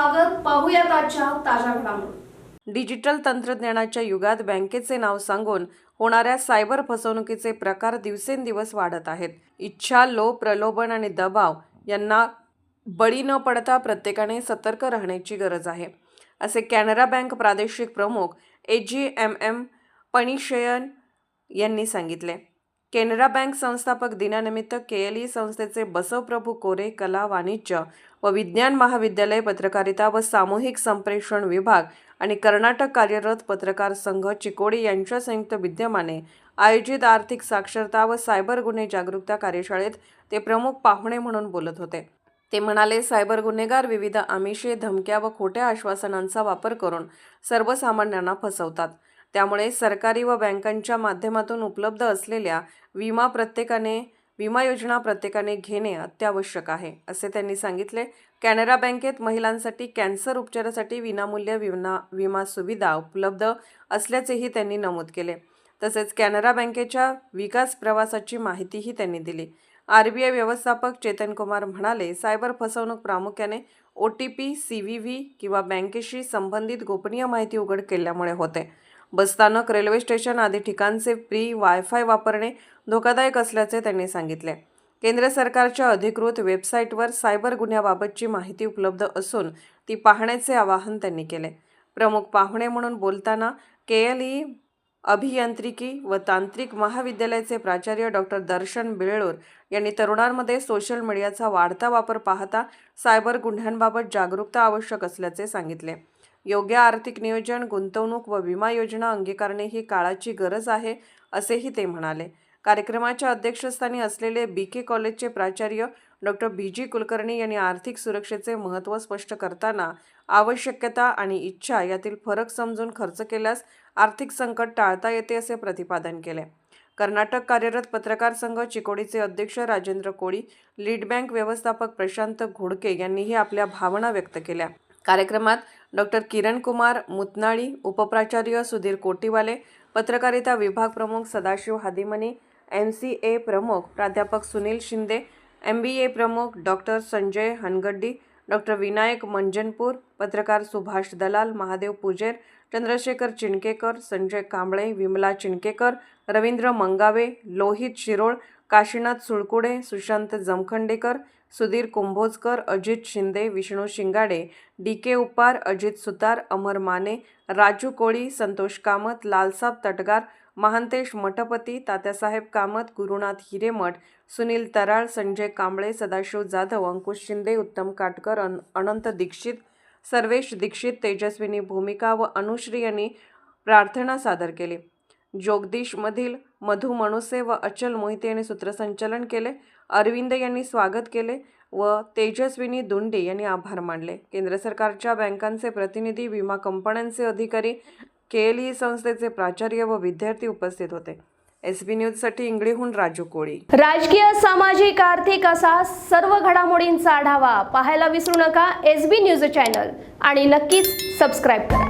स्वागत. पाहूयात आजच्या ताज्या घडामोडी. डिजिटल तंत्रज्ञानाच्या युगात बँकेचे नाव सांगून होणाऱ्या सायबर फसवणुकीचे प्रकार दिवसेंदिवस वाढत आहेत. इच्छा लोभ प्रलोभन आणि दबाव यांना बळी न पडता प्रत्येकाने सतर्क राहण्याची गरज आहे. असे कॅनरा बँक प्रादेशिक प्रमुख ए जी एम एम पणिशयन यांनी सांगितले. कॅनरा बँक संस्थापक दिनानिमित्त के एल ई संस्थेचे बसवप्रभू कोरे कला वाणिज्य व विज्ञान महाविद्यालय पत्रकारिता व सामूहिक संप्रेषण विभाग आणि कर्नाटक कार्यरत पत्रकार संघ चिकोडी यांच्या संयुक्त विद्यमाने आयोजित आर्थिक साक्षरता व सायबर गुन्हे जागरूकता कार्यशाळेत ते प्रमुख पाहुणे म्हणून बोलत होते. ते म्हणाले सायबर गुन्हेगार विविध आमिषे धमक्या व खोट्या आश्वासनांचा वापर करून सर्वसामान्यांना फसवतात. त्यामुळे सरकारी व बँकांच्या माध्यमातून उपलब्ध असलेल्या विमा प्रत्येकाने विमा योजना प्रत्येकाने घेणे अत्यावश्यक आहे असे त्यांनी सांगितले. कॅनरा बँकेत महिलांसाठी कॅन्सर उपचारासाठी विनामूल्य विमा विमा सुविधा उपलब्ध असल्याचेही त्यांनी नमूद केले. तसेच कॅनरा बँकेच्या विकास प्रवासाची माहितीही त्यांनी दिली. आर बी आय व्यवस्थापक चेतन कुमार म्हणाले सायबर फसवणूक प्रामुख्याने O T P C V V किंवा बँकेशी संबंधित गोपनीय माहिती उघड केल्यामुळे होते. बसस्थानक रेल्वे स्टेशन आदी ठिकाणचे फ्री वायफाय वापरणे धोकादायक असल्याचे त्यांनी सांगितले. केंद्र सरकारच्या अधिकृत वेबसाईटवर सायबर गुन्ह्याबाबतची माहिती उपलब्ध असून ती पाहण्याचे आवाहन त्यांनी केले. प्रमुख पाहुणे म्हणून बोलताना के एल ई अभियांत्रिकी व तांत्रिक महाविद्यालयाचे प्राचार्य डॉक्टर दर्शन बिळूर यांनी तरुणांमध्ये सोशल मीडियाचा वाढता वापर पाहता सायबर गुन्ह्यांबाबत जागरूकता आवश्यक असल्याचे सांगितले. योग्य आर्थिक नियोजन गुंतवणूक व विमा योजना अंगीकारणे ही काळाची गरज आहे असेही ते म्हणाले. कार्यक्रमाच्या अध्यक्षस्थानी असलेले बी के कॉलेजचे प्राचार्य डॉक्टर बी जी कुलकर्णी यांनी आर्थिक सुरक्षेचे महत्त्व स्पष्ट करताना आवश्यकता आणि इच्छा यातील फरक समजून खर्च केल्यास आर्थिक संकट टाळता येते असे प्रतिपादन केले. कर्नाटक कार्यरत पत्रकार संघ चिकोडीचे अध्यक्ष राजेंद्र कोळी लीड बँक व्यवस्थापक प्रशांत घोडके यांनीही आपल्या भावना व्यक्त केल्या. कार्यक्रमात डॉक्टर किरण कुमार मुतनाळी उपप्राचार्य सुधीर कोटीवाले पत्रकारिता विभाग प्रमुख Sadashiv Hadimani M C A प्रमुख प्राध्यापक Sunil Shinde M B A प्रमुख डॉक्टर संजय हनगड्डी डॉक्टर विनायक मंजनपूर पत्रकार सुभाष दलाल महादेव पुजेर चंद्रशेखर चिणकेकर संजय कांबळे विमला चिणकेकर रवींद्र मंगावे लोहित शिरोळ काशीनाथ सुळकुडे सुशांत जमखंडेकर सुधीर कुंभोजकर अजित शिंदे विष्णू शिंगाडे डी के उपार अजित सुतार अमर माने राजू कोळी संतोष कामत लालसाब तटगार महांतेश मठपती तात्यासाहेब कामत गुरुनाथ हिरेमठ सुनील तराळ संजय कांबळे सदाशिव जाधव अंकुश शिंदे उत्तम काटकर अन अनंत दीक्षित सर्वेश दीक्षित तेजस्विनी भूमिका व अनुश्री यांनी प्रार्थना सादर केली. जोगदीशमधील मधु मणुसे व अचल मोहिते यांनी सूत्रसंचलन केले. अरविंद यांनी स्वागत केले व तेजस्विनी दुंडे यांनी आभार मानले. केंद्र सरकारच्या बँकांचे प्रतिनिधी विमा कंपन्यांचे अधिकारी के एल ई संस्थेचे प्राचार्य व विद्यार्थी उपस्थित होते. एस बी न्यूजसाठी इंगळीहून राजू कोळी. राजकीय सामाजिक आर्थिक असा सर्व घडामोडींचा आढावा पाहायला विसरू नका एस बी न्यूज चॅनल आणि नक्कीच सबस्क्राईब करा.